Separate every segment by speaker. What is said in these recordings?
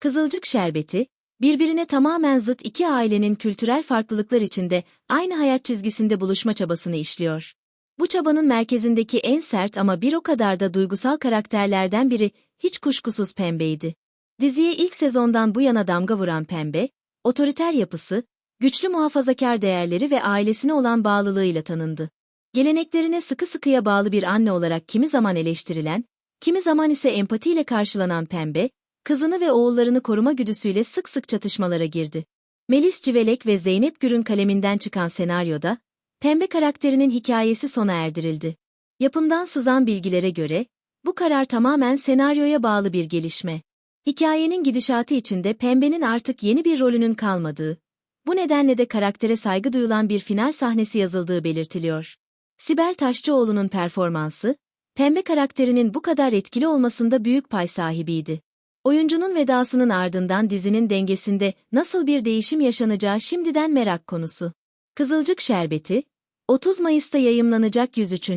Speaker 1: Kızılcık Şerbeti, birbirine tamamen zıt iki ailenin kültürel farklılıklar içinde aynı hayat çizgisinde buluşma çabasını işliyor. Bu çabanın merkezindeki en sert ama bir o kadar da duygusal karakterlerden biri hiç kuşkusuz Pembe'ydi. Diziye ilk sezondan bu yana damga vuran Pembe, otoriter yapısı, güçlü muhafazakar değerleri ve ailesine olan bağlılığıyla tanındı. Geleneklerine sıkı sıkıya bağlı bir anne olarak kimi zaman eleştirilen, kimi zaman ise empatiyle karşılanan Pembe, kızını ve oğullarını koruma güdüsüyle sık sık çatışmalara girdi. Melis Civelek ve Zeynep Gür'ün kaleminden çıkan senaryoda, Pembe karakterinin hikayesi sona erdirildi. Yapımdan sızan bilgilere göre, bu karar tamamen senaryoya bağlı bir gelişme. Hikayenin gidişatı içinde Pembe'nin artık yeni bir rolünün kalmadığı, bu nedenle de karaktere saygı duyulan bir final sahnesi yazıldığı belirtiliyor. Sibel Taşçıoğlu'nun performansı, Pembe karakterinin bu kadar etkili olmasında büyük pay sahibiydi. Oyuncunun vedasının ardından dizinin dengesinde nasıl bir değişim yaşanacağı şimdiden merak konusu. Kızılcık Şerbeti, 30 Mayıs'ta yayımlanacak 103.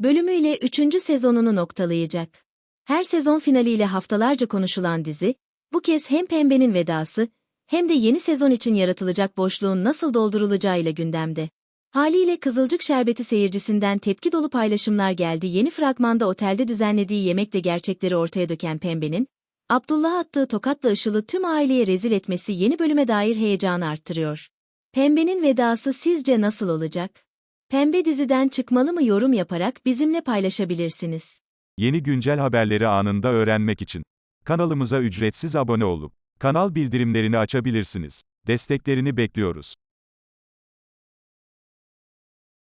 Speaker 1: bölümüyle 3. sezonunu noktalayacak. Her sezon finaliyle haftalarca konuşulan dizi, bu kez hem Pembe'nin vedası, hem de yeni sezon için yaratılacak boşluğun nasıl doldurulacağıyla gündemde. Haliyle Kızılcık Şerbeti seyircisinden tepki dolu paylaşımlar geldi. Yeni fragmanda otelde düzenlediği yemekle gerçekleri ortaya döken Pembe'nin, Abdullah attığı tokatla Işıl'ı tüm aileye rezil etmesi yeni bölüme dair heyecanı arttırıyor. Pembe'nin vedası sizce nasıl olacak? Pembe diziden çıkmalı mı yorum yaparak bizimle paylaşabilirsiniz.
Speaker 2: Yeni güncel haberleri anında öğrenmek için kanalımıza ücretsiz abone olup kanal bildirimlerini açabilirsiniz. Desteklerini bekliyoruz.